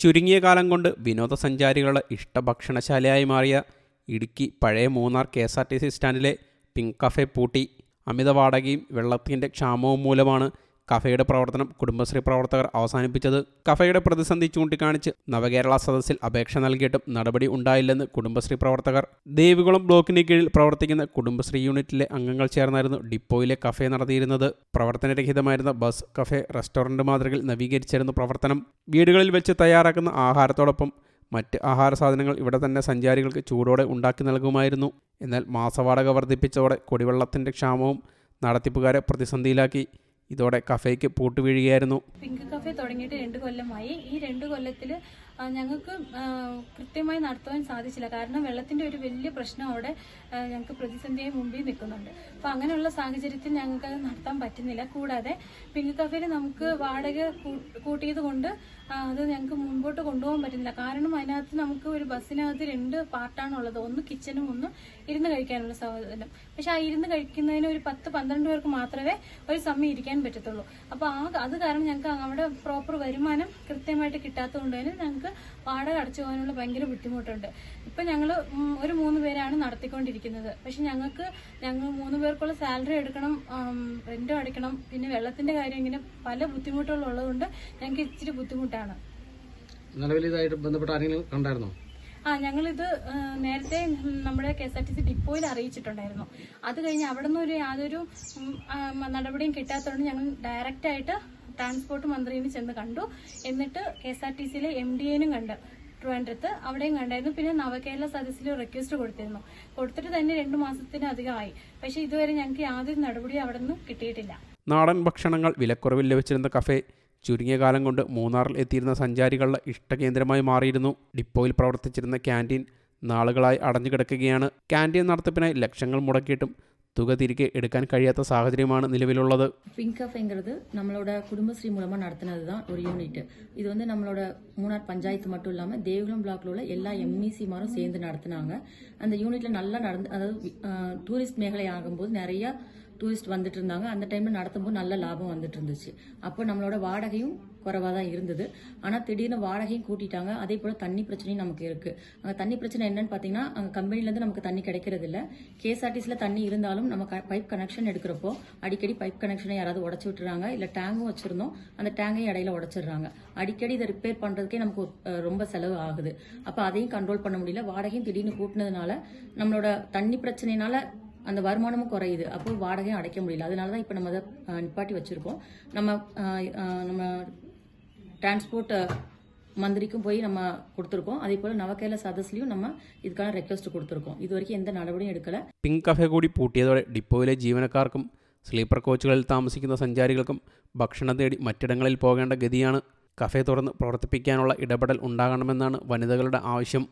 ചുരുങ്ങിയ കാലം കൊണ്ട് വിനോദസഞ്ചാരികളുടെ ഇഷ്ടഭക്ഷണശാലയായി മാറിയ ഇടുക്കി പഴയ Munnar K S R T C സ്റ്റാൻഡിലെ pink cafe പൂട്ടി അമിത വാടകയും വെള്ളത്തിന്റെ ക്ഷാമവും മൂലമാണ് കഫയുടെ പ്രവർത്തനം കുടുംബശ്രീ പ്രവർത്തകർ അവസാനിപ്പിച്ചത്. കഫയുടെ പ്രതിസന്ധി ചൂണ്ടിക്കാണിച്ച് നവകേരള സദസ്സിൽ അപേക്ഷ നൽകിയിട്ടും നടപടി ഉണ്ടായില്ലെന്ന് കുടുംബശ്രീ പ്രവർത്തകർ. ദേവികുളം ബ്ലോക്കിന് കീഴിൽ പ്രവർത്തിക്കുന്ന കുടുംബശ്രീ യൂണിറ്റിലെ അംഗങ്ങൾ ചേർന്നായിരുന്നു ഡിപ്പോയിലെ കഫേ നടത്തിയിരുന്നത്. പ്രവർത്തനരഹിതമായിരുന്ന ബസ് കഫേ റെസ്റ്റോറന്റ് മാതൃകയിൽ നവീകരിച്ചിരുന്നു പ്രവർത്തനം. വീടുകളിൽ വെച്ച് തയ്യാറാക്കുന്ന ആഹാരത്തോടൊപ്പം മറ്റ് ആഹാര സാധനങ്ങൾ ഇവിടെ തന്നെ സഞ്ചാരികൾക്ക് ചൂടോടെ ഉണ്ടാക്കി നൽകുമായിരുന്നു. എന്നാൽ മാസവാടക വർദ്ധിപ്പിച്ചതോടെ കുടിവെള്ളത്തിന്റെ ക്ഷാമവും നടത്തിപ്പുകാരെ പ്രതിസന്ധിയിലാക്കി. ഇതോടെ കഫേക്ക് പൂട്ട് വീഴുകയായിരുന്നു. പിങ്ക് കഫേ തുടങ്ങിയിട്ട് രണ്ട് കൊല്ലമായി. ഈ രണ്ട് കൊല്ലത്തിൽ ഞങ്ങൾക്ക് കൃത്യമായി നടത്തുവാൻ സാധിച്ചില്ല. കാരണം വെള്ളത്തിന്റെ ഒരു വലിയ പ്രശ്നം അവിടെ ഞങ്ങൾക്ക് പ്രതിസന്ധിയായി മുമ്പിൽ നിൽക്കുന്നുണ്ട്. അപ്പൊ അങ്ങനെയുള്ള സാഹചര്യത്തിൽ ഞങ്ങൾക്ക് അത് നടത്താൻ പറ്റുന്നില്ല. കൂടാതെ പിങ്ക് കഫേയിൽ നമുക്ക് വാടക കൂട്ടിയത് കൊണ്ട് അത് ഞങ്ങൾക്ക് മുമ്പോട്ട് കൊണ്ടുപോകാൻ പറ്റുന്നില്ല. കാരണം അതിനകത്ത് നമുക്ക് ഒരു ബസ്സിനകത്ത് രണ്ട് പാർട്ടാണുള്ളത് ഒന്ന് കിച്ചനും ഒന്ന് ഇരുന്ന് കഴിക്കാനുള്ള സൗകര്യം പക്ഷെ ആ ഇരുന്ന് കഴിക്കുന്നതിന് ഒരു പത്ത് പന്ത്രണ്ട് പേർക്ക് മാത്രമേ ഒരു സമയം ഇരിക്കാൻ പറ്റത്തുള്ളൂ. അപ്പൊ ആ അത് കാരണം ഞങ്ങൾക്ക് അവിടെ പ്രോപ്പർ വരുമാനം കൃത്യമായിട്ട് കിട്ടാത്തതുകൊണ്ട് തന്നെ ഞങ്ങൾക്ക് വാടക അടച്ചു പോകാനുള്ള ഭയങ്കര ബുദ്ധിമുട്ടുണ്ട്. ഇപ്പൊ ഞങ്ങൾ ഒരു മൂന്ന് പേരാണ് നടത്തിക്കൊണ്ടിരിക്കുന്നത്. പക്ഷെ ഞങ്ങൾക്ക് ഞങ്ങൾ മൂന്ന് പേർക്കുള്ള സാലറി എടുക്കണം റെന്റും അടയ്ക്കണം പിന്നെ വെള്ളത്തിന്റെ കാര്യം ഇങ്ങനെ പല ബുദ്ധിമുട്ടുകളുള്ളതുകൊണ്ട് ഞങ്ങൾക്ക് ഇച്ചിരി ബുദ്ധിമുട്ടാണ്. നിലവിൽ ഇതായിട്ട് ബന്ധപ്പെട്ട ആരെങ്കിലും കണ്ടായിരുന്നോ? ആ ഞങ്ങളിത് നേരത്തെ നമ്മുടെ K S R T C ഡിപ്പോയിൽ അറിയിച്ചിട്ടുണ്ടായിരുന്നു. അത് കഴിഞ്ഞ് അവിടെ നിന്ന് ഒരു യാതൊരു നടപടിയും കിട്ടാത്തതുകൊണ്ട് ഞങ്ങൾ ഡയറക്റ്റ് ആയിട്ട് ട്രാൻസ്പോർട്ട് മന്ത്രിനെ ചെന്ന് കണ്ടു. എന്നിട്ട് കെ എസ് ആർ ടി സിയിലെ എം ഡി എനും കണ്ട്. ട്രിവാൻഡ്രത്ത് അവിടെയും കണ്ടായിരുന്നു. പിന്നെ നവകേരള സദസ്സിൽ റിക്വസ്റ്റ് കൊടുത്തിരുന്നു. കൊടുത്തിട്ട് തന്നെ രണ്ടു മാസത്തിനധികമായി പക്ഷെ ഇതുവരെ ഞങ്ങൾക്ക് യാതൊരു നടപടിയും അവിടെ നിന്ന് കിട്ടിയിട്ടില്ല. നാടൻ ഭക്ഷണങ്ങൾ വിലക്കുറവിൽ ലഭിച്ചിരുന്ന കഫേ ചുരുങ്ങിയ കാലം കൊണ്ട് മൂന്നാറിൽ എത്തിയിരുന്ന സഞ്ചാരികളുടെ ഇഷ്ടകേന്ദ്രമായി മാറിയിരുന്നു. ഡിപ്പോയിൽ പ്രവർത്തിച്ചിരുന്ന ക്യാന്റീൻ നാളുകളായി അടഞ്ഞു കിടക്കുകയാണ്. ക്യാന്റീൻ നടത്തിപ്പിനായി ലക്ഷങ്ങൾ മുടക്കിയിട്ടും തുക തിരികെ എടുക്കാൻ കഴിയാത്ത സാഹചര്യമാണ് നിലവിലുള്ളത്. பிங்காஃபேங்கிறது நம்மளோட കുടുംബശ്രീ மூலமா நடத்தினது தான் ஒரு யூனிட் இது வந்து நம்மளோட மூணார் പഞ്ചായത്ത് மட்டும் இல்லாம தேவகுளம் பிளாக்ல உள்ள எல்லா எம்இசிமாரும் சேர்ந்து நடத்தினாங்க அந்த யூனிட்ல நல்லா நடந்து அதாவது അതായത് ടൂറിസ്റ്റ് മേഖലയാകുമ്പോൾ நிறைய டூரிஸ்ட் வந்துட்டு இருந்தாங்க அந்த டைம்ல நடத்தும்போது நல்ல லாபம் வந்துட்டு இருந்துச்சு அப்போ நம்மளோட வாடகையும் குறைவாக தான் இருந்தது. ஆனால் திடீர்னு வாடகையும் கூட்டிட்டாங்க. அதே போல் தண்ணி பிரச்சனையும் நமக்கு இருக்கு. அங்கே தண்ணி பிரச்சனை என்னன்னு பார்த்தீங்கன்னா அங்கே கம்பெனிலேருந்து நமக்கு தண்ணி கிடைக்கிறது இல்லை. கேஎஸ்ஆர்டிசியில் தண்ணி இருந்தாலும் நம்ம பைப் கனெக்ஷன் எடுக்கிறப்போ அடிக்கடி பைப் கனெக்ஷனை யாராவது உடச்சி விட்டுறாங்க. இல்லை டேங்கும் வச்சிருந்தோம். அந்த டேங்கையும் இடையில உடச்சிடுறாங்க. அடிக்கடி இதை ரிப்பேர் பண்ணுறதுக்கே நமக்கு ரொம்ப செலவு ஆகுது. அப்போ அதையும் கண்ட்ரோல் பண்ண முடியல. வாடகையும் திடீர்னு கூட்டினதுனால நம்மளோட தண்ணி பிரச்சனைனால அந்த வருமானமும் குறையுது அப்போ வாடகையும் அடைக்க முடியல அதனால தான் இப்போ நம்ம அதை அஹ், நிப்பாட்டி வச்சிருக்கோம் நம்ம அஹ், அஹ், நம்ம டிரான்ஸ்போர்ட் மந்திரிக்கும் போய் நம்ம கொடுத்துருக்கோம் அதே போல் நவகேரள சதஸ்லையும் நம்ம இதுக்கான ரெக்வஸ்ட் கொடுத்துருக்கோம் இது வரைக்கும் எந்த நடவடிக்கையும் எடுக்கல പിങ്ക് കഫേ കൂടി പൂട്ടിയതോടെ ഡിപ്പോയിലെ ജീവനക്കാർക്കും സ്ലീപ്പർ കോച്ചുകളിൽ താമസിക്കുന്ന സഞ്ചാരികൾക്കും ഭക്ഷണം തേടി മറ്റിടങ്ങളിൽ പോകേണ്ട ഗതിയാണ് കഫേ തുറന്ന് പ്രവർത്തിപ്പിക്കാനുള്ള ഇടപെടൽ ഉണ്ടാകണമെന്നാണ് വനിതകളുടെ ആവശ്യം